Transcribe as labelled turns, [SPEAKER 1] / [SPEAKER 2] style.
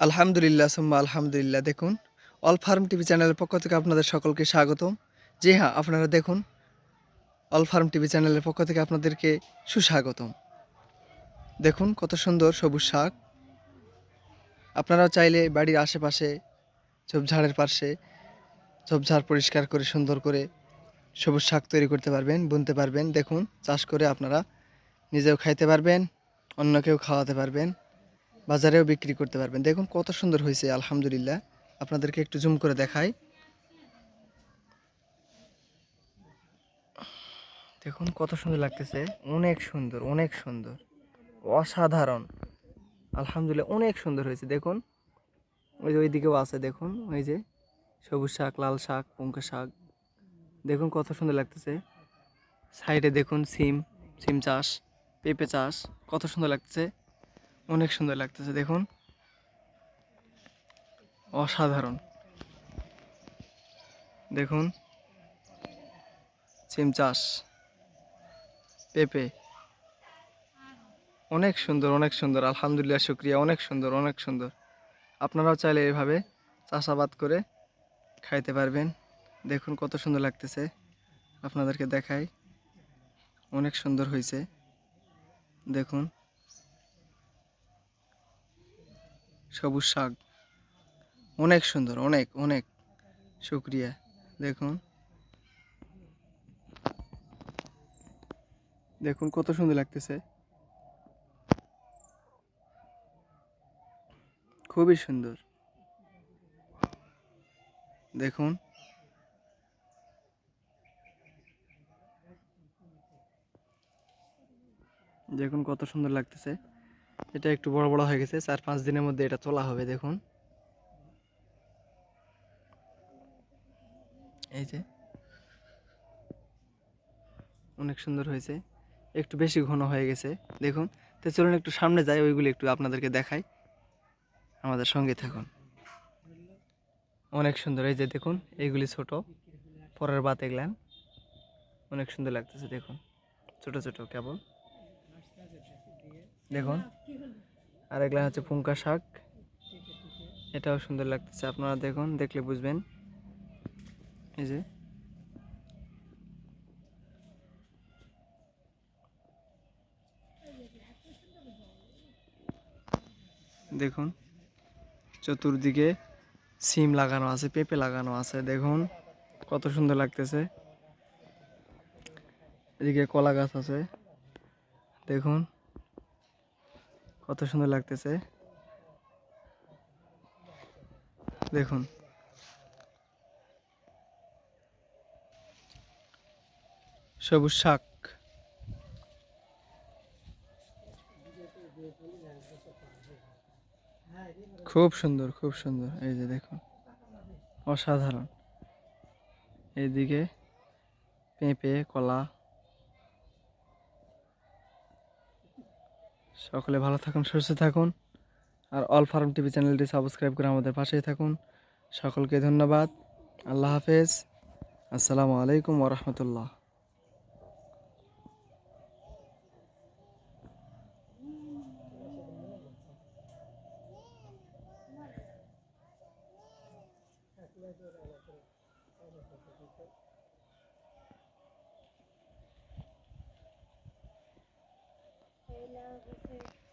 [SPEAKER 1] আলহামদুলিল্লাহ, সুম্মা আলহামদুলিল্লাহ। দেখুন, অল ফার্ম টিভি চ্যানেলের পক্ষ থেকে আপনাদের সকলকে স্বাগতম। জি হ্যাঁ আপনারা দেখুন, অল ফার্ম টিভি চ্যানেলের পক্ষ থেকে আপনাদেরকে সুস্বাগতম। দেখুন, কত সুন্দর সবুজ শাক। আপনারাও চাইলে বাড়ির আশেপাশে ঝোপঝাড়ের পাশে ঝোপঝাড় পরিষ্কার করে, সুন্দর করে সবুজ শাক তৈরি করতে পারবেন, বুনতে পারবেন। দেখুন, চাষ করে আপনারা নিজেও খাইতে পারবেন অন্যকেও খাওয়াতে পারবেন। বাজারেও বিক্রি করতে পারবেন। দেখুন কত সুন্দর হয়েছে, আলহামদুলিল্লাহ। আপনাদেরকে একটু জুম করে দেখাই। দেখুন কত সুন্দর লাগতেছে। অনেক সুন্দর অনেক সুন্দর। অসাধারণ। আলহামদুলিল্লাহ, অনেক সুন্দর হয়েছে। দেখুন, ওই যে ওইদিকেও আছে, দেখুন, ওই যে সবুজ শাক, লাল শাক পুঙ্কা শাক। দেখুন কত সুন্দর লাগতেছে। সাইডে দেখুন, সিম সিম চাষ, পেঁপে চাষ, কত সুন্দর লাগতেছে। অনেক সুন্দর লাগতেছে, দেখুন। অসাধারণ। দেখুন। সিম চাষ। পেঁপে। অনেক সুন্দর অনেক সুন্দর। আলহামদুলিল্লাহ, শুক্রিয়া। অনেক সুন্দর অনেক সুন্দর। আপনারাও চাইলে এভাবে চাষাবাদ করে খাইতে পারবেন। দেখুন কত সুন্দর লাগতেছে। আপনাদেরকে দেখাই। অনেক সুন্দর হয়েছে দেখুন। সবুজ শাক। অনেক সুন্দর, অনেক অনেক। শুক্রিয়া। দেখুন। দেখুন কত সুন্দর লাগতেছে। খুবই সুন্দর। দেখুন। দেখুন কত সুন্দর লাগতেছে। এটা একটু বড় বড় হয়ে গেছে, চার পাঁচ দিনের মধ্যে এটা তোলা হবে, দেখুন। এই যে। অনেক সুন্দর হয়েছে, একটু বেশি ঘন হয়ে গেছে, দেখুন। তো চলুন একটু সামনে যাই, ওইগুলি একটু আপনাদেরকে দেখাই, আমাদের সঙ্গে থাকুন। অনেক সুন্দর, এই যে দেখুন, এইগুলি ছোট, পরের বাত এগলান অনেক সুন্দর লাগতেছে, দেখুন, ছোট ছোট কেবল। দেখুন। আর এগুলা হচ্ছে পুঙ্কা শাক। এটাও সুন্দর লাগতেছে, আপনারা দেখুন, দেখলে বুঝবেন। এই যে। দেখুন, চতুর্দিকে সিম লাগানো আছে, পেঁপে লাগানো আছে, দেখুন, কত সুন্দর লাগতেছে। এদিকে কলা গাছ আছে, দেখুন। কত সুন্দর লাগতেছে। দেখুন। সবুজ শাক। খুব সুন্দর খুব সুন্দর। এই যে দেখুন, অসাধারণ। এইদিকে পেঁপে, কলা। সকলে ভালো থাকুন, সুস্থ থাকুন। আর অল ফার্ম টিভি চ্যানেলটি সাবস্ক্রাইব করে আমাদের পাশেই থাকুন। সকলকে ধন্যবাদ। আল্লাহ হাফেজ। আসসালামু আলাইকুম ওরহমতুল্লাহ
[SPEAKER 2] I love it.